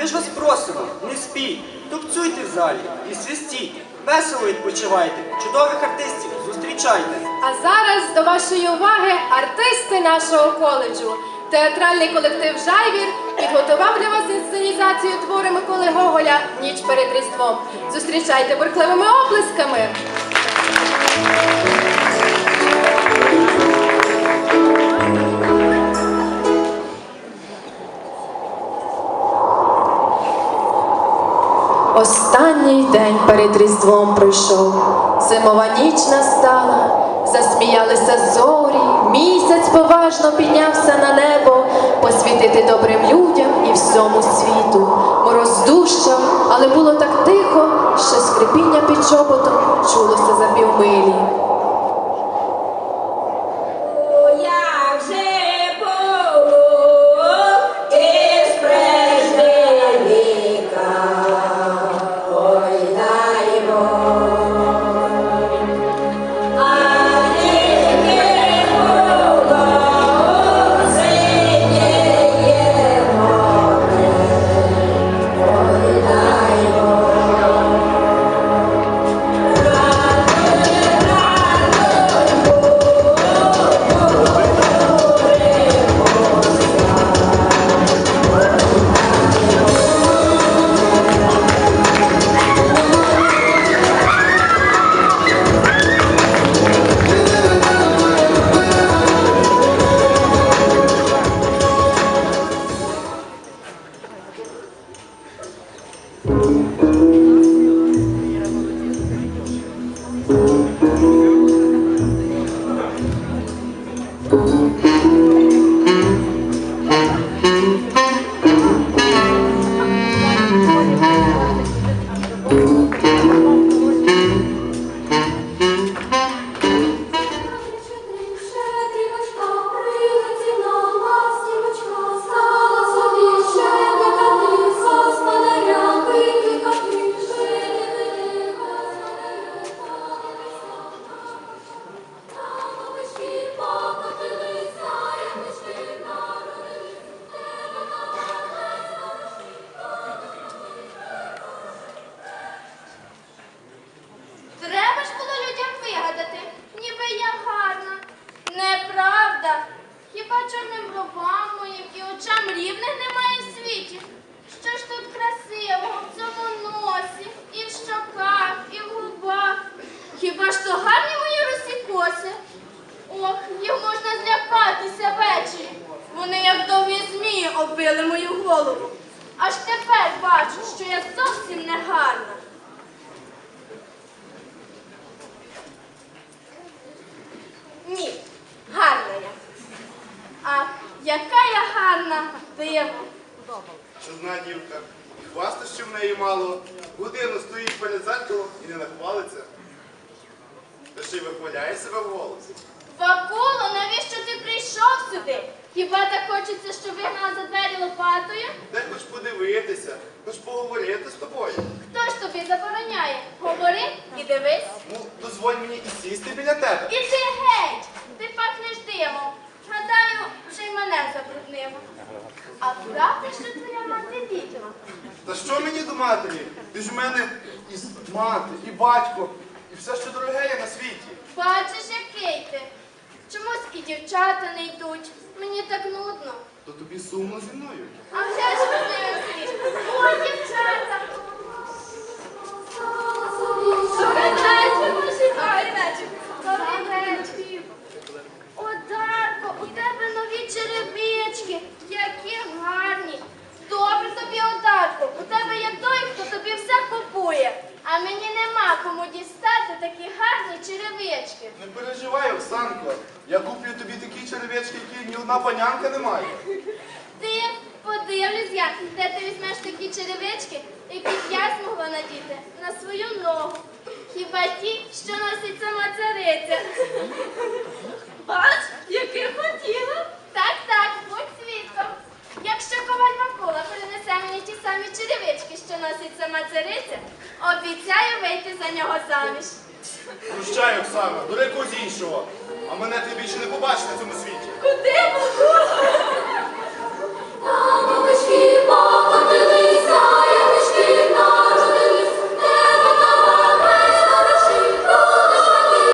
Ми ж вас просимо, не спіть, тупцюйте в залі і свистіть, весело відпочивайте, чудових артистів зустрічайте. А зараз до вашої уваги артисти нашого коледжу. Театральний колектив Жайвір підготував для вас інсценізацію твори Миколи Гоголя Ніч перед Різдвом. Зустрічайте бурхливими оплесками. Останній день перед Різдвом пройшов, зимова ніч настала, засміялися зорі, місяць поважно піднявся на небо, посвітити добрим людям і всьому світу. Мороз дужчав, але було так тихо, що скрипіння під чоботом чулося за півмилі. Тут красивого в цьому носі, і в щоках, і в губах? Хіба ж то гарні мої розсікоси? Ох, їх можна злякатися ввечері. Вони, як довгі змії, оббили мою голову. Аж тепер бачу, що я зовсім не гарна. Ні, гарна я. Ах, яка я гарна, диво. Чудна дівка. І хвастощів в неї мало. Годину стоїть перед зеркалом і не нахвалиться. Та ще й вихваляє себе в голос. Вакуло, навіщо ти прийшов сюди? Хіба так хочеться, щоб вигнала за двері лопатою? Дай хоч подивитися, хоч поговорити з тобою. Хто ж тобі забороняє? Говори і дивись. Ну, дозволь мені і сісти біля тебе. Іди геть! Ти пахнеш димом. Гадаю, вже й мене забруднило. А правда, що твоя мати відьма? Та що мені до матері? Ти ж у мене і мати, і батько, і все, що дороге є на світі. Бачиш, який ти. Чомусь і дівчата не йдуть. Мені так нудно. То тобі сумно зі мною. А вже ж подивимось. Ой, дівчата! стала собі Добрий вечір, ваші Добрий вечір. Добрий вечір. О, Дарко, у тебе нові черевички. Які гарні. Добре тобі, Одарко. У тебе є той, хто тобі все купує. А мені нема кому дістати такі гарні черевички. Не переживай, Оксанко. Я куплю тобі такі черевички, які ні одна панянка не має. Ти подивлюсь я, де ти візьмеш такі черевички, які б я змогла надіти на свою ногу. Хіба ті, що носить сама цариця. Бач, яких хотіла. Так, так, будь свідком. Якщо коваль Микола принесе мені ті самі черевички, що носить сама цариця, обіцяю вийти за нього заміж. Прощай, Оксана, до якогось іншого. А мене ти більше не побачиш на цьому світі. Куди?